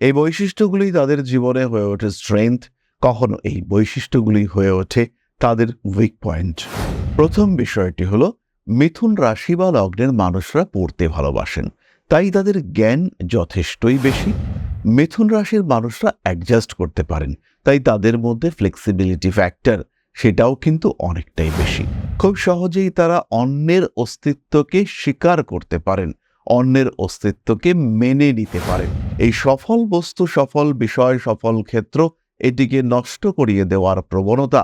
এই বৈশিষ্ট্যগুলি তাদের জীবনে হয়ে ওঠে স্ট্রেংথ কখনো এই বৈশিষ্ট্যগুলি হয়ে ওঠে তাদের উইক পয়েন্ট প্রথম বিষয়টি হলো, মিথুন রাশি বা লগ্নের মানুষরা পড়তে ভালোবাসেন, তাই তাদের জ্ঞান যথেষ্টই বেশি। মিথুন রাশির মানুষরা অ্যাডজাস্ট করতে পারেন, তাই তাদের মধ্যে ফ্লেক্সিবিলিটি ফ্যাক্টর সেটাও কিন্তু অনেকটাই বেশি। খুব সহজেই তারা অন্যের অস্তিত্বকে স্বীকার করতে পারেন অন্যের অস্তিত্বকে মেনে নিতে পারেন এই সফল বস্তু, সফল বিষয়, সফল ক্ষেত্র এটিকে নষ্ট করিয়ে দেওয়ার প্রবণতা,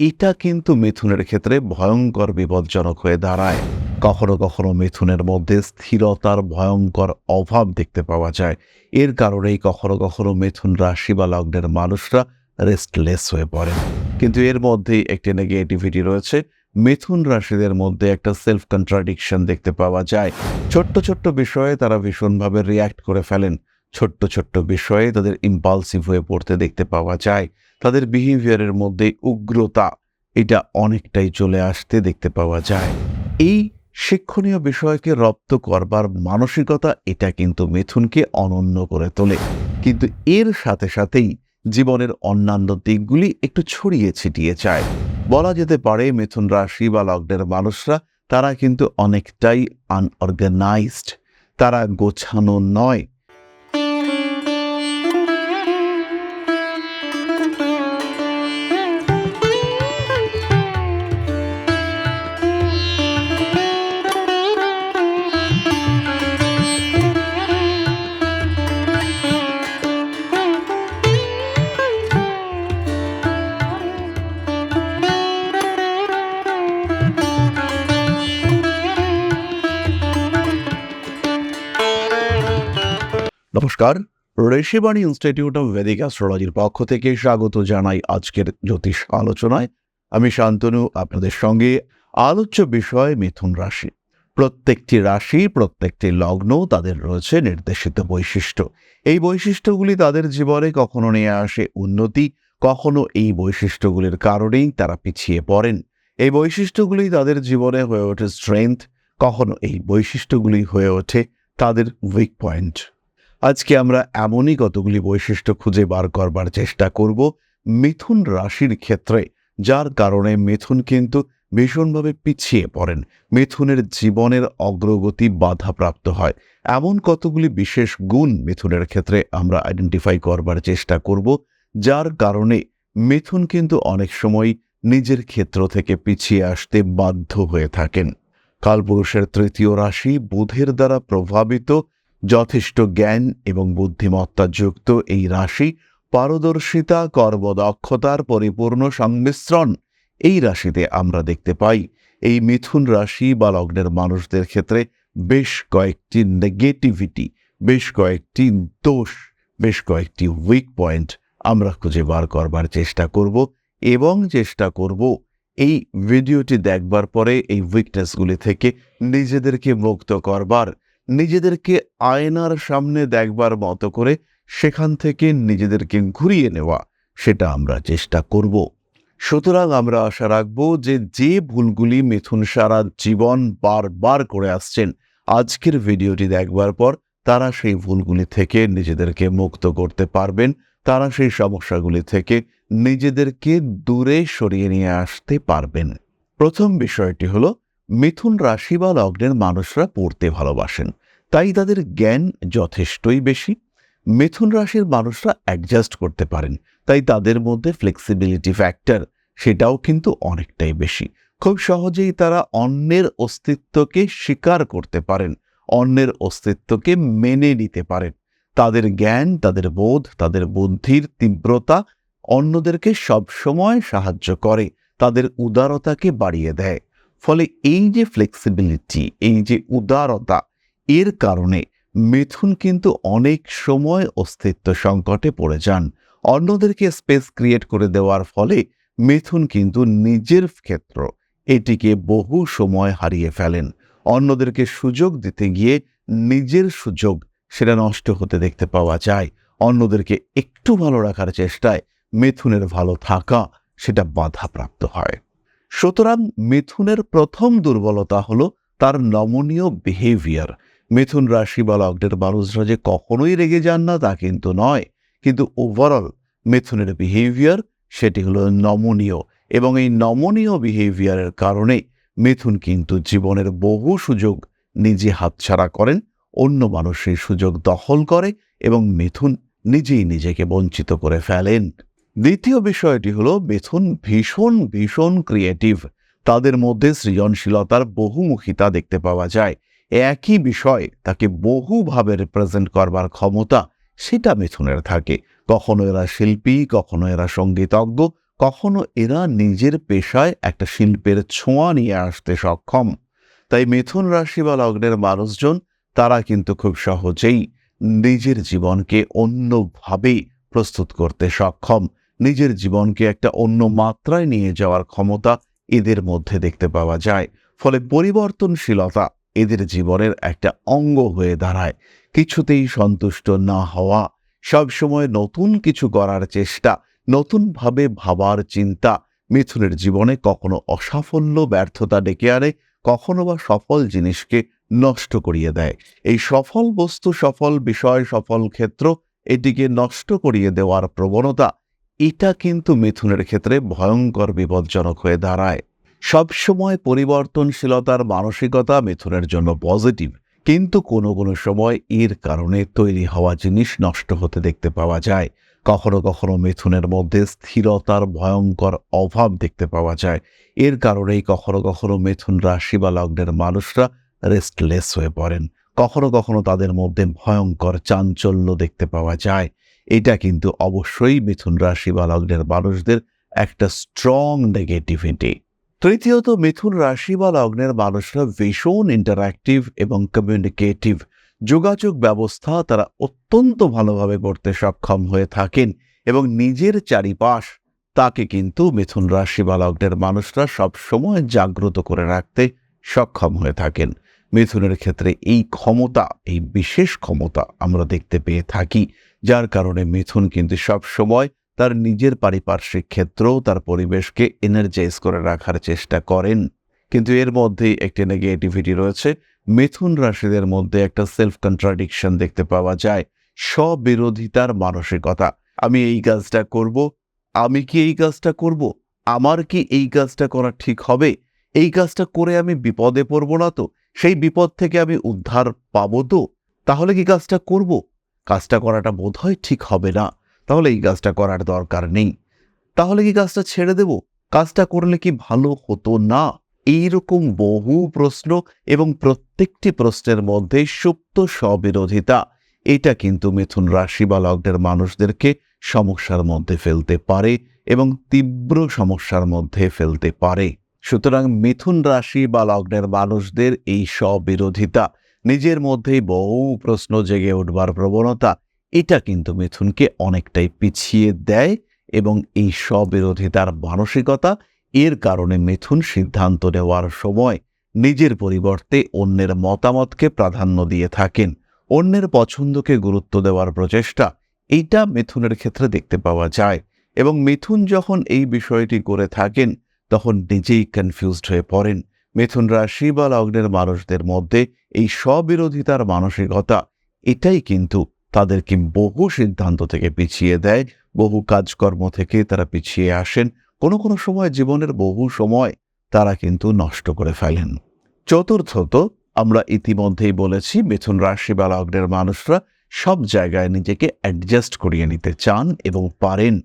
এটা কিন্তু মিথুনের ক্ষেত্রে ভয়ঙ্কর বিপজ্জনক হয়ে দাঁড়ায়। কখনো কখনো মিথুনের মধ্যে স্থিরতার ভয়ঙ্কর অভাব দেখতে পাওয়া যায়। এর কারণেই কখনো কখনো মিথুন রাশি বা লগ্নের মানুষরা রেস্টলেস হয়ে পড়েন। কিন্তু এর মধ্যেই একটি নেগেটিভিটি রয়েছে মিথুন রাশিদের মধ্যে একটা সেলফ কন্ট্রাডিকশন দেখতে পাওয়া যায়। ছোট্ট ছোট্ট বিষয়ে তারা ভীষণভাবে রিয়্যাক্ট করে ফেলেন। ছোট্ট ছোট্ট বিষয়ে তাদের ইম্পালসিভ হয়ে পড়তে দেখতে পাওয়া যায়। তাদের বিহেভিয়ারের মধ্যে উগ্রতা, এটা অনেকটাই চলে আসতে দেখতে পাওয়া যায়। এই শিক্ষণীয় বিষয়কে রপ্ত করবার মানসিকতা, এটা কিন্তু মিথুনকে অনন্য করে তোলে। কিন্তু এর সাথে সাথেই জীবনের অন্যান্য দিকগুলি একটু ছড়িয়ে ছিটিয়ে যায়। বলা যেতে পারে মিথুন রাশি বা লগ্নের মানুষরা, তারা কিন্তু অনেকটাই আনঅর্গানাইজড তারা গোছানো নয়। নমস্কার। ঋষিবাণী ইনস্টিটিউট অফ ভেদিক অ্যাস্ট্রোলজির পক্ষ থেকে স্বাগত জানাই আজকের জ্যোতিষ আলোচনায়। আমি শান্তনু, আপনাদের সঙ্গে আলোচ্য বিষয় মিথুন রাশি। প্রত্যেকটি রাশি, প্রত্যেকটি লগ্ন তাদের রয়েছে নির্দেশিত বৈশিষ্ট্য। এই বৈশিষ্ট্যগুলি তাদের জীবনে কখনো নিয়ে আসে উন্নতি, কখনো এই বৈশিষ্ট্যগুলির কারণেই তারা পিছিয়ে পড়েন। এই বৈশিষ্ট্যগুলি তাদের জীবনে হয়ে ওঠে স্ট্রেংথ কখনো এই বৈশিষ্ট্যগুলি হয়ে ওঠে তাদের উইক পয়েন্ট আজকে আমরা এমনই কতগুলি বৈশিষ্ট্য খুঁজে বার করবার চেষ্টা করব মিথুন রাশির ক্ষেত্রে, যার কারণে মিথুন কিন্তু ভীষণভাবে পিছিয়ে পড়েন। মিথুনের জীবনের অগ্রগতি বাধাপ্রাপ্ত হয়। এমন কতগুলি বিশেষ গুণ মিথুনের ক্ষেত্রে আমরা আইডেন্টিফাই করবার চেষ্টা করব, যার কারণে মিথুন কিন্তু অনেক সময় নিজের ক্ষেত্র থেকে পিছিয়ে আসতে বাধ্য হয়ে থাকেন। কালপুরুষের তৃতীয় রাশি বুধের দ্বারা প্রভাবিত যথেষ্ট জ্ঞান এবং বুদ্ধিমত্তা যুক্ত এই রাশি পারদর্শিতা, কর্মদক্ষতার পরিপূর্ণ সংমিশ্রণ। এই রাশিতে আমরা দেখতে পাই, এই মিথুন রাশি বা লগ্নের মানুষদের ক্ষেত্রে বেশ কয়েকটি নেগেটিভিটি বেশ কয়েকটি দোষ, বেশ কয়েকটি উইক পয়েন্ট আমরা খুঁজে বার করবার চেষ্টা করব এবং চেষ্টা করব এই ভিডিওটি দেখবার পরে এই উইকনেসগুলি থেকে নিজেদেরকে মুক্ত করবার। নিজেদেরকে আয়নার সামনে দেখবার মতো করে সেখান থেকে নিজেদেরকে ঘুরিয়ে নেওয়া, সেটা আমরা চেষ্টা করব। সুতরাং আমরা আশা রাখব যে যে ভুলগুলি মিথুন সারা জীবন বারবার করে আসছেন, আজকের ভিডিওটি দেখবার পর তারা সেই ভুলগুলি থেকে নিজেদেরকে মুক্ত করতে পারবেন, তারা সেই সমস্যাগুলি থেকে নিজেদেরকে দূরে সরিয়ে নিয়ে আসতে পারবেন। প্রথম বিষয়টি হলো মিথুন রাশি বা লগ্নের মানুষরা পড়তে ভালোবাসেন, তাই তাদের জ্ঞান যথেষ্টই বেশি। মিথুন রাশির মানুষরা অ্যাডজাস্ট করতে পারেন, তাই তাদের মধ্যে ফ্লেক্সিবিলিটি ফ্যাক্টর সেটাও কিন্তু অনেকটাই বেশি। খুব সহজেই তারা অন্যের অস্তিত্বকে স্বীকার করতে পারেন, অন্যের অস্তিত্বকে মেনে নিতে পারেন। তাদের জ্ঞান, তাদের বোধ, তাদের বুদ্ধির তীব্রতা অন্যদেরকে সবসময় সাহায্য করে, তাদের উদারতাকে বাড়িয়ে দেয়। ফলে এই যে ফ্লেক্সিবিলিটি এই যে উদারতা, এর কারণে মিথুন কিন্তু অনেক সময় অস্তিত্ব সংকটে পড়ে যান। অন্যদেরকে স্পেস ক্রিয়েট করে দেওয়ার ফলে মিথুন কিন্তু নিজের ক্ষেত্র এটিকে বহু সময় হারিয়ে ফেলেন। অন্যদেরকে সুযোগ দিতে গিয়ে নিজের সুযোগ সেটা নষ্ট হতে দেখতে পাওয়া যায়। অন্যদেরকে একটু ভালো রাখার চেষ্টায় মিথুনের ভালো থাকা সেটা বাধাপ্রাপ্ত হয়। সুতরাং মিথুনের প্রথম দুর্বলতা হলো তার নমনীয় বিহেভিয়ার মিথুন রাশি বা লগ্নের মানুষরা যে কখনোই রেগে যান না, তা কিন্তু নয়। কিন্তু ওভারঅল মিথুনের বিহেভিয়ার সেটি হলো নমনীয় এবং এই নমনীয় বিহেভিয়ারের কারণে মিথুন কিন্তু জীবনের বহু সুযোগ নিজে হাতছাড়া করেন, অন্য মানুষ সেই সুযোগ দখল করে এবং মিথুন নিজেই নিজেকে বঞ্চিত করে ফেলেন। দ্বিতীয় বিষয়টি হলো মিথুন ভীষণ ভীষণ ক্রিয়েটিভ তাদের মধ্যে সৃজনশীলতার বহুমুখিতা দেখতে পাওয়া যায়। একই বিষয় তাকে বহুভাবে রিপ্রেজেন্ট করবার ক্ষমতা সেটা মিথুনের থাকে। কখনো এরা শিল্পী, কখনো এরা সঙ্গীতজ্ঞ, কখনো এরা নিজের পেশায় একটা শিল্পের ছোঁয়া নিয়ে আসতে সক্ষম। তাই মিথুন রাশি বা লগ্নের মানুষজন, তারা কিন্তু খুব সহজেই নিজের জীবনকে অন্যভাবে প্রস্তুত করতে সক্ষম। নিজের জীবনকে একটা অন্য মাত্রায় নিয়ে যাওয়ার ক্ষমতা এদের মধ্যে দেখতে পাওয়া যায়। ফলে পরিবর্তনশীলতা এদের জীবনের একটা অঙ্গ হয়ে দাঁড়ায়। কিছুতেই সন্তুষ্ট না হওয়া, সবসময় নতুন কিছু করার চেষ্টা, নতুনভাবে ভাবার চিন্তা মিথুনের জীবনে কখনো অসাফল্য ব্যর্থতা ডেকে আনে, কখনো বা সফল জিনিসকে নষ্ট করিয়ে দেয়। এই সফল বস্তু, সফল বিষয়, সফল ক্ষেত্র এটিকে নষ্ট করিয়ে দেওয়ার প্রবণতা এটা কিন্তু মিথুনের ক্ষেত্রে ভয়ঙ্কর বিপজ্জনক হয়ে দাঁড়ায়। সবসময় পরিবর্তনশীলতার মানসিকতা মিথুনের জন্য পজিটিভ, কিন্তু কোনো কোনো সময় এর কারণে তৈরি হওয়া জিনিস নষ্ট হতে দেখতে পাওয়া যায়। কখনো কখনো মিথুনের মধ্যে স্থিরতার ভয়ঙ্কর অভাব দেখতে পাওয়া যায়। এর কারণেই কখনো কখনো মিথুন রাশি বা লগ্নের মানুষরা রেস্টলেস হয়ে পড়েন। কখনো কখনো তাদের মধ্যে ভয়ঙ্কর চাঞ্চল্য দেখতে পাওয়া যায়। এটা কিন্তু অবশ্যই মিথুন রাশি বা লগ্নের মানুষদের একটা স্ট্রং নেগেটিভিটি তৃতীয়ত, মিথুন রাশি বা লগ্নের মানুষরা ভীষণ ইন্টারাক্টিভ এবং কমিউনিকেটিভ যোগাযোগ ব্যবস্থা তারা অত্যন্ত ভালোভাবে করতে সক্ষম হয়ে থাকেন এবং নিজের চারিপাশ তাকে কিন্তু মিথুন রাশি বা লগ্নের মানুষরা সবসময় জাগ্রত করে রাখতে সক্ষম হয়ে থাকেন। মিথুনের ক্ষেত্রে এই ক্ষমতা, এই বিশেষ ক্ষমতা আমরা দেখতে পেয়ে থাকি। যার কারণে মিথুন কিন্তু সব সময় তার নিজের পারিপার্শ্বিক ক্ষেত্র তার পরিবেশকে এনার্জাইজ করে রাখার চেষ্টা করেন। কিন্তু এর মধ্যেই একটি নেগেটিভিটি রয়েছে। মিথুন রাশিদের মধ্যে একটা সেলফ কন্ট্রাডিকশন দেখতে পাওয়া যায়। স্ববিরোধিতার মানসিকতা। আমি এই কাজটা করব, আমি কি এই কাজটা করব, আমার কি এই কাজটা করা ঠিক হবে? এই কাজটা করে আমি বিপদে পড়ব না তো? সেই বিপদ থেকে আমি উদ্ধার পাবো তো? তাহলে কি কাজটা করব? কাজটা করাটা বোধহয় ঠিক হবে না। তাহলে এই কাজটা করার দরকার নেই। তাহলে কি কাজটা ছেড়ে দেব? কাজটা করলে কি ভালো হতো না? এইরকম বহু প্রশ্ন এবং প্রত্যেকটি প্রশ্নের মধ্যে সুপ্ত স্ববিরোধিতা। এটা কিন্তু মিথুন রাশি বা লগ্নের মানুষদেরকে সমস্যার মধ্যে ফেলতে পারে এবং তীব্র সমস্যার মধ্যে ফেলতে পারে। সুতরাং মিথুন রাশি বা লগ্নের মানুষদের এই স্ববিরোধিতা নিজের মধ্যেই বহু প্রশ্ন জেগে উঠবার প্রবণতা, এটা কিন্তু মিথুনকে অনেকটাই পিছিয়ে দেয় এবং এই স্ববিরোধিতার মানসিকতা, এর কারণে মিথুন সিদ্ধান্ত নেওয়ার সময় নিজের পরিবর্তে অন্যের মতামতকে প্রাধান্য দিয়ে থাকেন। অন্যের পছন্দকে গুরুত্ব দেওয়ার প্রচেষ্টা, এইটা মিথুনের ক্ষেত্রে দেখতে পাওয়া যায় এবং মিথুন যখন এই বিষয়টি করে থাকেন, তখন নিজেই কনফিউজড হয়ে পড়েন। মিথুন রাশি বা লগ্নের মানুষদের মধ্যে এই স্ববিরোধিতার মানসিকতা, এটাই কিন্তু তাদেরকে বহু সিদ্ধান্ত থেকে পিছিয়ে দেয়, বহু কাজকর্ম থেকে তারা পিছিয়ে আসেন। কোনো কোনো সময় জীবনের বহু সময় তারা কিন্তু নষ্ট করে ফেলেন। চতুর্থত, আমরা ইতিমধ্যেই বলেছি মিথুন রাশি বা লগ্নের মানুষরা সব জায়গায় নিজেকে অ্যাডজাস্ট করিয়ে নিতে চান এবং পারেন।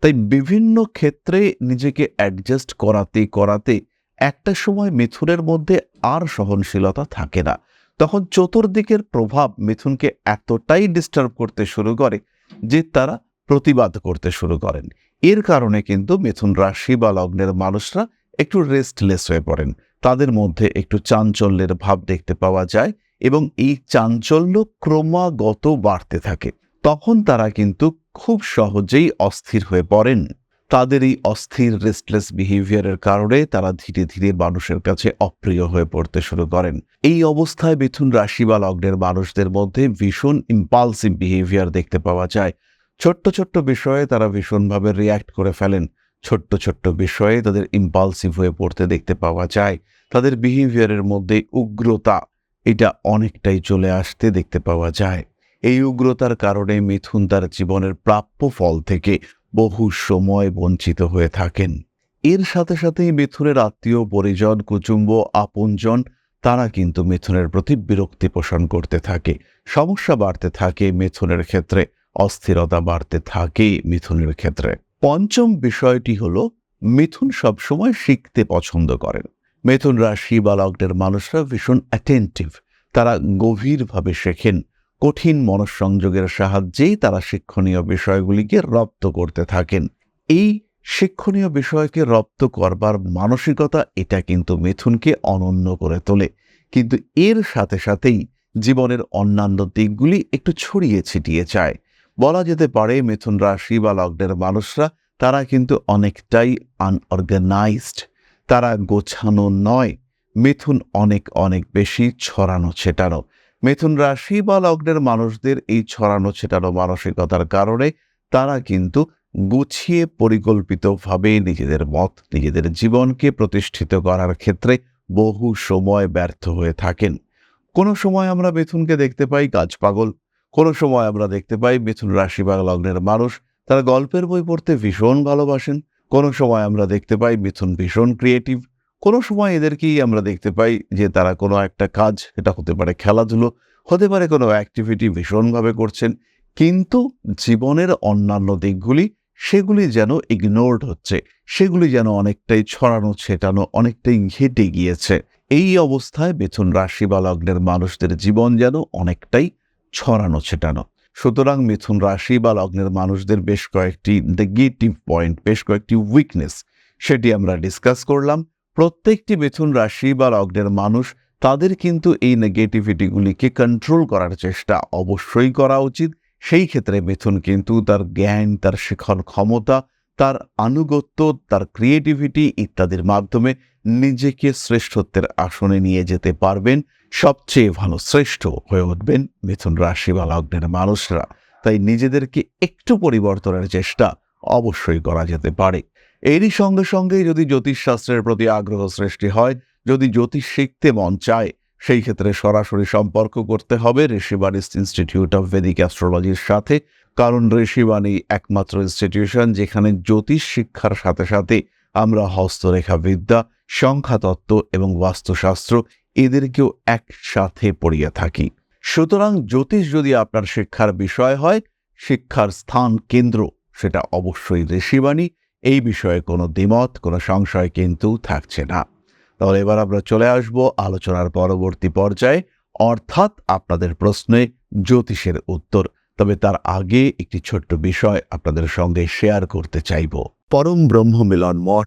তাই বিভিন্ন ক্ষেত্রে নিজেকে অ্যাডজাস্ট করাতে করাতে একটা সময় মিথুনের মধ্যে আর সহনশীলতা থাকে না। তখন চতুর্দিকের প্রভাব মিথুনকে এতটাই ডিস্টার্ব করতে শুরু করে যে তারা প্রতিবাদ করতে শুরু করেন। এর কারণে কিন্তু মিথুন রাশি বা লগ্নের মানুষরা একটু রেস্টলেস হয়ে পড়েন। তাদের মধ্যে একটু চাঞ্চল্যের ভাব দেখতে পাওয়া যায় এবং এই চাঞ্চল্য ক্রমাগত বাড়তে থাকে। তখন তারা কিন্তু খুব সহজেই অস্থির হয়ে পড়েন। তাদের এই অস্থির রেস্টলেস বিহেভিয়ারের কারণে তারা ধীরে ধীরে মানুষের কাছে অপ্রিয় হয়ে পড়তে শুরু করেন। এই অবস্থায় মিথুন রাশি বা লগ্নের মানুষদের মধ্যে ভীষণ ইম্পালসিভ বিহেভিয়ার দেখতে পাওয়া যায়। ছোট্ট ছোট্ট বিষয়ে তারা ভীষণভাবে রিয়্যাক্ট করে ফেলেন। ছোট্ট ছোট্ট বিষয়ে তাদের ইম্পালসিভ হয়ে পড়তে দেখতে পাওয়া যায়। তাদের বিহেভিয়ারের মধ্যে উগ্রতা, এটা অনেকটাই চলে আসতে দেখতে পাওয়া যায়। এই উগ্রতার কারণে মিথুন তার জীবনের প্রাপ্য ফল থেকে বহু সময় বঞ্চিত হয়ে থাকেন। এর সাথে সাথেই মিথুনের আত্মীয়, পরিজন কুচুম্ব আপনজন, তারা কিন্তু মিথুনের প্রতি বিরক্তি পোষণ করতে থাকে। সমস্যা বাড়তে থাকে মিথুনের ক্ষেত্রে, অস্থিরতা বাড়তে থাকে মিথুনের ক্ষেত্রে। পঞ্চম বিষয়টি হল, মিথুন সবসময় শিখতে পছন্দ করেন। মিথুন রাশি বা লগ্নের মানুষরা ভীষণ অ্যাটেন্টিভ তারা গভীরভাবে শেখেন। কঠিন মনঃসংযোগের সাহায্যেই তারা শিক্ষণীয় বিষয়গুলিকে রপ্ত করতে থাকেন। এই শিক্ষণীয় বিষয়কে রপ্ত করবার মানসিকতা এটা কিন্তু মিথুনকে অনন্য করে তোলে। কিন্তু এর সাথে সাথেই জীবনের অন্যান্য দিকগুলি একটু ছড়িয়ে ছিটিয়ে যায় বলা যেতে পারে, মিথুন রাশি বা লগ্নের মানুষরা তারা কিন্তু অনেকটাই আনঅর্গানাইজড। তারা গোছানো নয়, মিথুন অনেক অনেক বেশি ছড়ানো ছেটানো মিথুন রাশি বা লগ্নের মানুষদের এই ছড়ানো ছেটানো মানসিকতার কারণে তারা কিন্তু গুছিয়ে পরিকল্পিতভাবে নিজেদের মত, নিজেদের জীবনকে প্রতিষ্ঠিত করার ক্ষেত্রে বহু সময় ব্যর্থ হয়ে থাকেন। কোনো সময় আমরা মিথুনকে দেখতে পাই কাজ পাগল, কোনো সময় আমরা দেখতে পাই মিথুন রাশি বা লগ্নের মানুষ তারা গল্পের বই পড়তে ভীষণ ভালোবাসেন, কোনো সময় আমরা দেখতে পাই মিথুন ভীষণ ক্রিয়েটিভ কোনো সময় এদেরকেই আমরা দেখতে পাই যে তারা কোনো একটা কাজ, এটা হতে পারে খেলাধুলো, হতে পারে কোনো অ্যাক্টিভিটি ভীষণভাবে করছেন, কিন্তু জীবনের অন্যান্য দিকগুলি সেগুলি যেন ইগনোরড হচ্ছে, সেগুলি যেন অনেকটাই ছড়ানো, ছেটানো, অনেকটাই ঘেটে গিয়েছে। এই অবস্থায় মিথুন রাশি বা লগ্নের মানুষদের জীবন যেন অনেকটাই ছড়ানো, ছেটানো। সুতরাং মিথুন রাশি বা লগ্নের মানুষদের বেশ কয়েকটি নেগেটিভ পয়েন্ট বেশ কয়েকটি উইকনেস সেটি আমরা ডিসকাস করলাম। প্রত্যেকটি মিথুন রাশি বা লগ্নের মানুষ তাদের কিন্তু এই নেগেটিভিটিগুলিকে কন্ট্রোল করার চেষ্টা অবশ্যই করা উচিত। সেই ক্ষেত্রে মিথুন কিন্তু তার জ্ঞান, তার শিখন ক্ষমতা, তার আনুগত্য, তার ক্রিয়েটিভিটি ইত্যাদির মাধ্যমে নিজেকে শ্রেষ্ঠত্বের আসনে নিয়ে যেতে পারবেন। সবচেয়ে ভালো শ্রেষ্ঠ হয়ে উঠবেন মিথুন রাশি বা লগ্নের মানুষরা। তাই নিজেদেরকে একটু পরিবর্তনের চেষ্টা অবশ্যই করা যেতে পারে। এরই সঙ্গে সঙ্গে যদি জ্যোতিষশাস্ত্রের প্রতি আগ্রহ সৃষ্টি হয়, যদি জ্যোতিষ শিখতে মন চায়, সেই ক্ষেত্রে সরাসরি সম্পর্ক করতে হবে ঋষিবাণিস্ট ইনস্টিটিউট অফ ভেদিক অ্যাস্ট্রোলজির সাথে। কারণ ঋষিবাণী একমাত্র ইনস্টিটিউশন যেখানে জ্যোতিষ শিক্ষার সাথে সাথে আমরা হস্তরেখা বিদ্যা, সংখ্যাতত্ত্ব এবং বাস্তুশাস্ত্র এদেরকেও একসাথে পড়িয়ে থাকি। সুতরাং জ্যোতিষ যদি আপনার শিক্ষার বিষয় হয়, শিক্ষার স্থান কেন্দ্র, সেটা অবশ্যই ঋষিবাণী। এই বিষয়ে কোনো দ্বিমত, কোনো সংশয় কিন্তু থাকছে না। তাহলে এবার আমরা চলে আসব আলোচনার পরবর্তী পর্যায়ে। অর্থাৎ আপনাদের প্রশ্নে জ্যোতিষের উত্তর। তবে তার আগে একটি ছোট্ট বিষয় আপনাদের সঙ্গে শেয়ার করতে চাইব। পরম ব্রহ্ম মিলন মঠ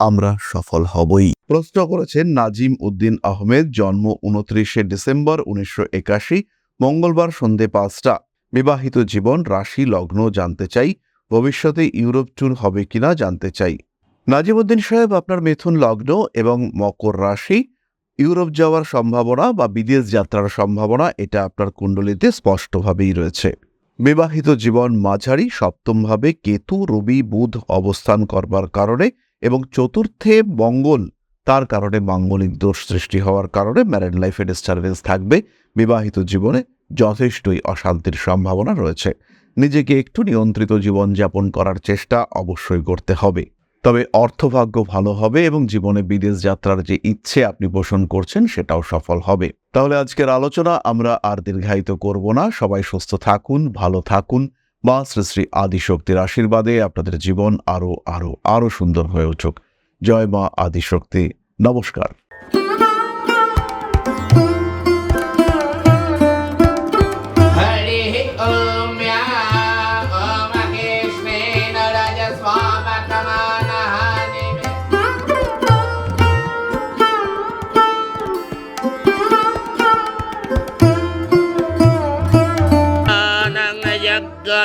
আমরা সফল হবই। প্রশ্ন করেছেন নাজিম উদ্দিন আহমেদ, জন্ম উনত্রিশে ডিসেম্বর উনিশশো একাশি, মঙ্গলবার সন্ধে পাঁচটা। বিবাহিত জীবন, রাশি, লগ্ন জানতে চাই। ভবিষ্যতে ইউরোপ ট্যুর হবে কিনা জানতে চাই। নাজিমুদ্দিন সাহেব, আপনার মিথুন লগ্ন এবং মকর রাশি, ইউরোপ যাওয়ার সম্ভাবনা বা বিদেশ যাত্রার সম্ভাবনা, এটা আপনার কুণ্ডলিতে স্পষ্টভাবেই রয়েছে। বিবাহিত জীবন মাঝারি সপ্তমভাবে কেতু, রবি, বুধ অবস্থান করবার কারণে এবং চতুর্থে মঙ্গল, তার কারণে মাঙ্গলিক দোষ সৃষ্টি হওয়ার কারণে ম্যারেড লাইফে ডিস্টারবেন্স থাকবে। বিবাহিত জীবনে যথেষ্টই অশান্তির সম্ভাবনা রয়েছে। নিজেকে একটু নিয়ন্ত্রিত জীবনযাপন করার চেষ্টা অবশ্যই করতে হবে। তবে অর্থভাগ্য ভালো হবে এবং জীবনে বিদেশ যাত্রার যে ইচ্ছে আপনি পোষণ করছেন সেটাও সফল হবে। তাহলে আজকের আলোচনা আমরা আর দীর্ঘায়িত করব না। সবাই সুস্থ থাকুন, ভালো থাকুন। মা শ্রী শ্রী আদিশক্তির আশীর্বাদে আপনাদের জীবন আরও আরও আরও সুন্দর হয়ে উঠুক। জয় মা আদিশক্তি। নমস্কার।